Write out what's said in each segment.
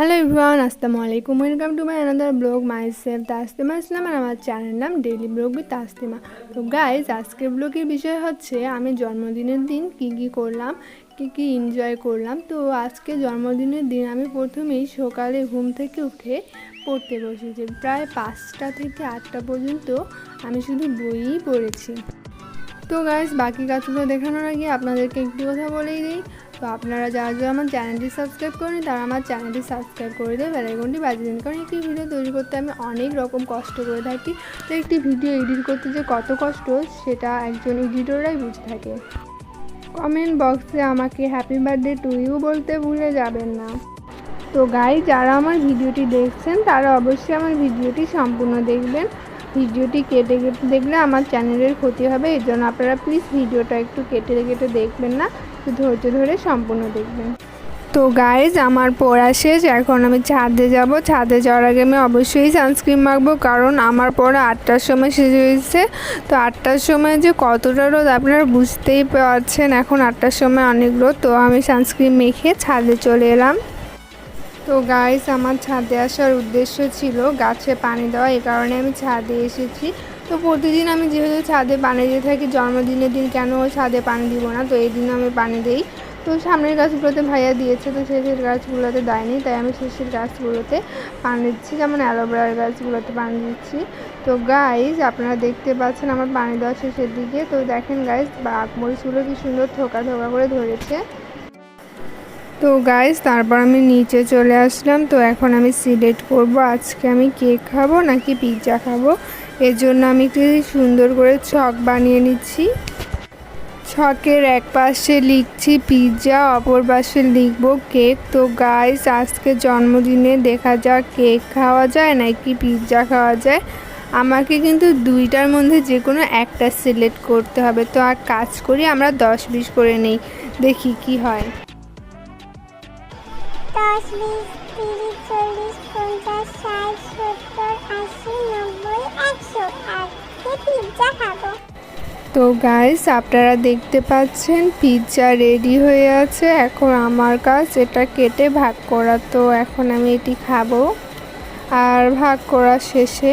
Hello everyone আসসালামু আলাইকুম welcome to my another blog my self Tastima Islam আর আমার channel নাম ডেইলি ব্লগ উইথ তাস্তিমা তো গাইজ আজকের ব্লগের বিষয় হচ্ছে, আমি জন্মদিনের দিন কি কি করলাম, কি কি এনজয় করলাম। তো আজকে জন্মদিনের দিন আমি প্রথমেই সকালে ঘুম থেকে উঠে পড়তে বসেছি। প্রায় পাঁচটা থেকে আটটা পর্যন্ত আমি শুধু বইই পড়েছি। তো গাইজ বাকি কাজগুলো দেখানোর আগে আপনাদেরকে একটি কথা বলেই দিই। তো আপনারা যারা যারা আমার চ্যানেলটি সাবস্ক্রাইব করেন তারা আমার চ্যানেলটি সাবস্ক্রাইব করে দেয় বেলাইকনটি বাজিয়ে দিন। কারণ একটি ভিডিও তৈরি করতে আমি অনেক রকম কষ্ট করে থাকি। তো একটি ভিডিও এডিট করতে যে কত কষ্ট, সেটা একজন এডিটররাই বুঝে থাকে। কমেন্ট বক্সে আমাকে হ্যাপি বার্থডে টু ইউ বলতে ভুলে যাবেন না। তো গাই যারা আমার ভিডিওটি দেখছেন, তারা অবশ্যই আমার ভিডিওটি সম্পূর্ণ দেখবেন। ভিডিওটি কেটে কেটে দেখলে আমার চ্যানেলের ক্ষতি হবে এই জন্য আপনারা প্লিজ ভিডিওটা একটু কেটে কেটে দেখবেন না, একটু ধৈর্য ধরে সম্পূর্ণ দেখবেন। তো গাইজ আমার পড়া শেষ, এখন আমি ছাদে যাব। ছাদে যাওয়ার আগে আমি অবশ্যই সানস্ক্রিন মাখবো, কারণ আমার পড়া আটটার সময় শেষ হয়েছে তো আটটার সময় যে কতটা রোদ আপনারা বুঝতেই পারছেন, এখন আটটার সময় অনেক রোদ, তো আমি সানস্ক্রিন মেখে ছাদে চলে এলাম। তো গাইস আমার ছাদে আসার উদ্দেশ্য ছিল গাছে পানি দেওয়া এই কারণে আমি ছাদে এসেছি। তো প্রতিদিন আমি যেহেতু ছাদে পানি দিয়ে থাকি, জন্মদিনের দিন কেন ছাদে পানি দিব না? তো এই দিন আমি পানি দিই। তো সামনের গাছগুলোতে ভাইয়া দিয়েছে, তো শেষের গাছগুলোতে দেয়নি, তাই আমি শেষের গাছগুলোতে পানি দিচ্ছি। যেমন অ্যালোভেরার গাছগুলোতে পানি দিচ্ছি। তো গাইজ আপনারা দেখতে পাচ্ছেন আমার পানি দেওয়া শেষের দিকে। তো দেখেন গাইজ মরিচগুলো কি সুন্দর থোকা থোকা করে ধরেছে। তো গাইজ তারপর আমি নিচে চলে আসলাম। তো এখন আমি সিলেক্ট করব, আজকে আমি কেক খাব নাকি পিৎজা খাব? এর জন্য আমি একটু সুন্দর করে ছক বানিয়ে নিচ্ছি। ছকের এক পাশে লিখছি পিৎজা অপর পাশে লিখব কেক তো গাইস আজকে জন্মদিনে দেখা যাক কেক খাওয়া যায় নাকি পিৎজা খাওয়া যায়। আমাকে কিন্তু দুইটার মধ্যে যে কোনো একটা সিলেক্ট করতে হবে। তো আর কাজ করি, আমরা দশ বিশ করে নেই। দেখি কি হয়। দশ বিশ, তিরিশ, চল্লিশ, পঞ্চাশ, ষাট, সত্তর, আশি, নব্বই, একশো পিৎজা খাব। তো গাইস আপনারা দেখতে পাচ্ছেন পিৎজা রেডি হয়ে আছে। এখন আমার কাজ, এটা কেটে ভাগ করা। তো এখন আমি এটি খাব। আর ভাগ করা শেষে।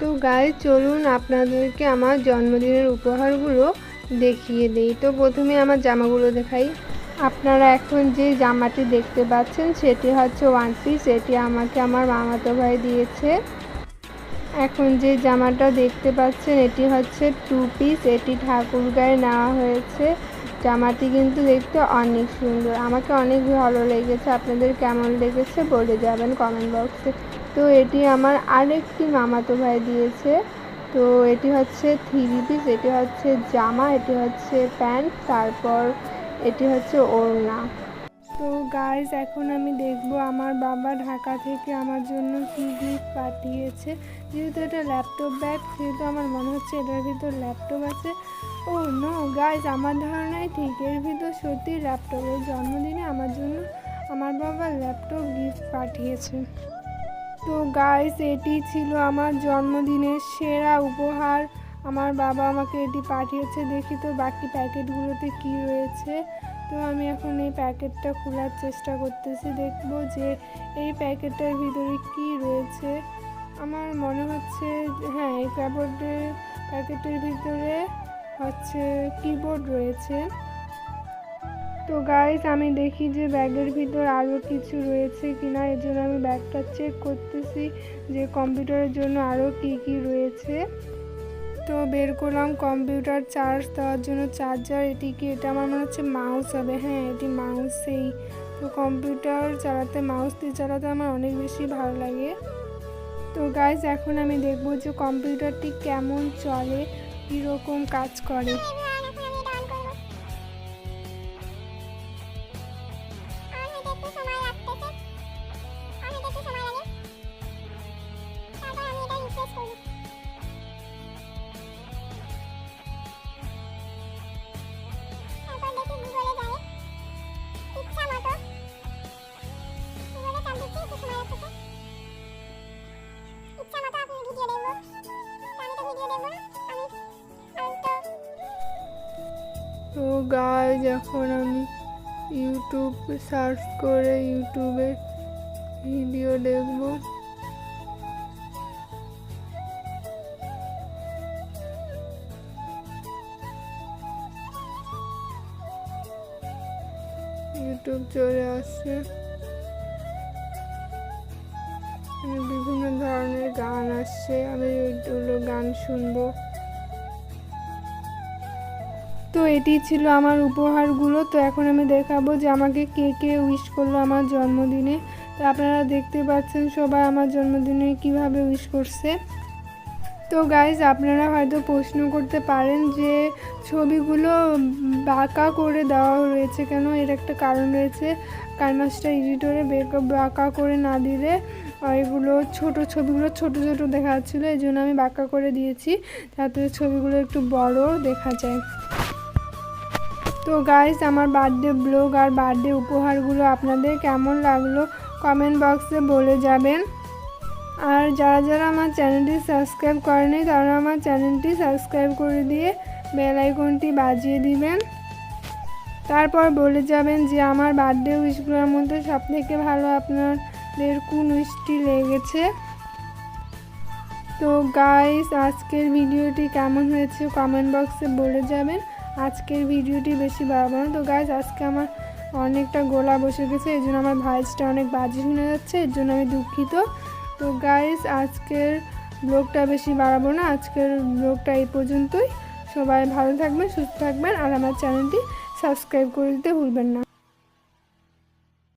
তো গাইস চলুন আপনাদেরকে আমার জন্মদিনের উপহারগুলো দেখিয়ে দিই। তো প্রথমে আমার জামাগুলো দেখাই। আপনারা এখন যে জামাটি দেখতে পাচ্ছেন, সেটি হচ্ছে ওয়ান পিস এটি আমাকে আমার মামাতো ভাই দিয়েছে। এখন যে জামাটা দেখতে পাচ্ছেন, এটি হচ্ছে টু পিস এটি ঠাকুর গায়ে নেওয়া হয়েছে। জামাটি কিন্তু দেখতে অনেক সুন্দর। আমাকে অনেক ভালো লেগেছে। আপনাদের কেমন লেগেছে বলে যাবেন কমেন্ট বক্সে তো এটি আমার আরেকটি মামাতো ভাই দিয়েছে। তো এটি হচ্ছে থ্রি পিস এটি হচ্ছে জামা, এটি হচ্ছে প্যান্ট, তারপর এটি হচ্ছে ওড়না। তো গাইজ এখন আমি দেখব আমার বাবা ঢাকা থেকে আমার জন্য কি গিফট পাঠিয়েছে। যেহেতু এটা ল্যাপটপ ব্যাগ সেহেতু আমার মনে হচ্ছে এটার ভিতর ল্যাপটপ আছে। ও নো গাইজ আমার ধারণায় ঠিক, এর ভিতর সত্যি ল্যাপটপ এই জন্মদিনে আমার জন্য আমার বাবা ল্যাপটপ গিফট পাঠিয়েছে। তো গাইজ এটি ছিল আমার জন্মদিনের সেরা উপহার। আমার বাবা আমাকে এটি পাঠিয়েছে, দেখি তো বাকি প্যাকেটগুলোতে কি রয়েছে। তো আমি এখন এই প্যাকেটটা খোলার চেষ্টা করতেছি, দেখব যে এই প্যাকেটটার ভিতরে কি রয়েছে। আমার মনে হচ্ছে হ্যাঁ এই কাপড়ের প্যাকেটের ভিতরে হচ্ছে কিবোর্ড রয়েছে। তো গাইজ আমি দেখি যে ব্যাগের ভিতর আরও কিছু রয়েছে কিনা, এর জন্য আমি ব্যাগটা চেক করতেছি যে কম্পিউটারের জন্য আরও কি কি রয়েছে। তো বের করলাম, কম্পিউটার চার্জ দেওয়ার জন্য চার্জার, এটি কি, এটা আমার মনে হচ্ছে মাউস হবে। হ্যাঁ এটি মাউস সেই তো কম্পিউটার চালাতে মাউস দিয়ে চালাতে আমার অনেক বেশি ভালো লাগে। তো গাইজ এখন আমি দেখব যে কম্পিউটারটি কেমন চলে, কীরকম কাজ করে। তো গাইজ এখন আমি ইউটিউব সার্চ করে ইউটিউবে দেখব। ইউটিউব চলে আসছে। বিভিন্ন ধরনের গান আসছে। আমি ওইগুলো গান শুনব। তো এটি ছিল আমার উপহারগুলো। তো এখন আমি দেখাবো যে আমাকে কে কে উইশ করল আমার জন্মদিনে। তো আপনারা দেখতে পাচ্ছেন সবাই আমার জন্মদিনে কীভাবে উইশ করছে। তো গাইজ আপনারা হয়তো প্রশ্ন করতে পারেন যে ছবিগুলো বাঁকা করে দেওয়া রয়েছে কেন? এর একটা কারণ রয়েছে। কারমাসটা এডিটরে বাঁকা করে না দিলে এগুলো ছোট ছবিগুলো ছোট ছোট দেখা যাচ্ছিল এই জন্য আমি বাঁকা করে দিয়েছি। যাতে ছবিগুলো একটু বড় দেখা যায়। তো গাইস আমার বার্থডে ব্লগ আর বার্থডে উপহারগুলো আপনাদের কেমন লাগল কমেন্ট বক্সে বলে যাবেন। আর যারা যারা আমার চ্যানেলটি সাবস্ক্রাইব করেনি, তারা আমার চ্যানেলটি সাবস্ক্রাইব করে দিয়ে বেল আইকনটি বাজিয়ে দিবেন। তারপর বলে যাবেন যে আমার বার্থডে উইশগুলোর মধ্যে সব থেকে ভালো আপনাদের কোন উইশটি লেগেছে। তো গাইস আজকের ভিডিওটি কেমন হয়েছে কমেন্ট বক্সে বলে যাবেন। আজকের ভিডিওটি বেশি বাড়াবো না। তো গাইস আজকে আমার অনেকটা গোলা বসে গেছে, এই জন্য আমার ভয়েসটা অনেক বাজে শুনে যাচ্ছে, এর জন্য আমি দুঃখিত। তো গাইজ আজকের ব্লগটা বেশি বাড়াবো না, আজকের ব্লগটা এই পর্যন্তই। সবাই ভালো থাকবেন, সুস্থ থাকবেন, আর আমার চ্যানেলটি সাবস্ক্রাইব করে দিতে ভুলবেন না।